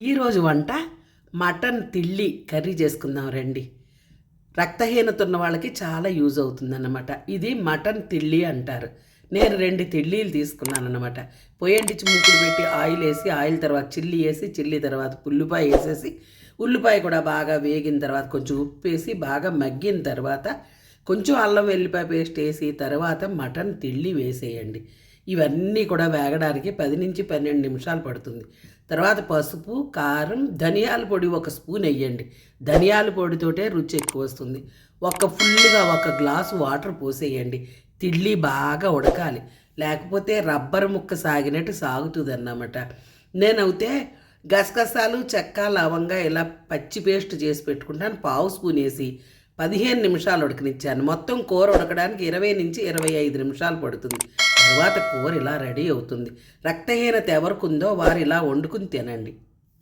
ఈరోజు వంట mutton తిల్లి curry చేసుకుందాం రండి. రక్తహీనత ఉన్న వాళ్ళకి చాలా యూజ్ అవుతుందన్నమాట. ఇది మటన్ తిల్లి అంటారు. నేను రెండు తిల్లీలు తీసుకున్నాను అనమాట పొయ్యంటించి మూకుడు పెట్టి ఆయిల్ వేసి ఆయిల్ తర్వాత చిల్లి వేసి చిల్లి తర్వాత ఉల్లిపాయ వేసేసి ఉల్లిపాయ కూడా బాగా వేగిన తర్వాత కొంచెం ఉప్పు వేసి బాగా మగ్గిన తర్వాత కొంచెం అల్లం వెల్లిపాయ పేస్ట్ వేసి తర్వాత మటన్ తిల్లి వేసేయండి. ఇవన్నీ కూడా వేగడానికి పది నుంచి పన్నెండు నిమిషాలు పడుతుంది. తర్వాత పసుపు కారం ధనియాల పొడి ఒక స్పూన్ వేయండి. ధనియాల పొడితోటే రుచి ఎక్కువ వస్తుంది. ఒక ఫుల్గా ఒక గ్లాసు వాటర్ పోసేయండి. తిళ్ళి బాగా ఉడకాలి. లేకపోతే రబ్బర్ ముక్క సాగినట్టు సాగుతుంది అన్నమాట నేనైతే గసగసాలు చెక్క లవంగా ఇలా పచ్చి పేస్ట్ చేసి పెట్టుకుంటాను. పావు స్పూన్ వేసి పదిహేను నిమిషాలు ఉడకనిచ్చాను. మొత్తం కూర ఉడకడానికి ఇరవై నుంచి ఇరవై ఐదు నిమిషాలు పడుతుంది. తర్వాత కూర ఇలా రెడీ అవుతుంది. రక్తహీనత ఎవరికి ఉందో వారు ఇలా వండుకుని తినండి.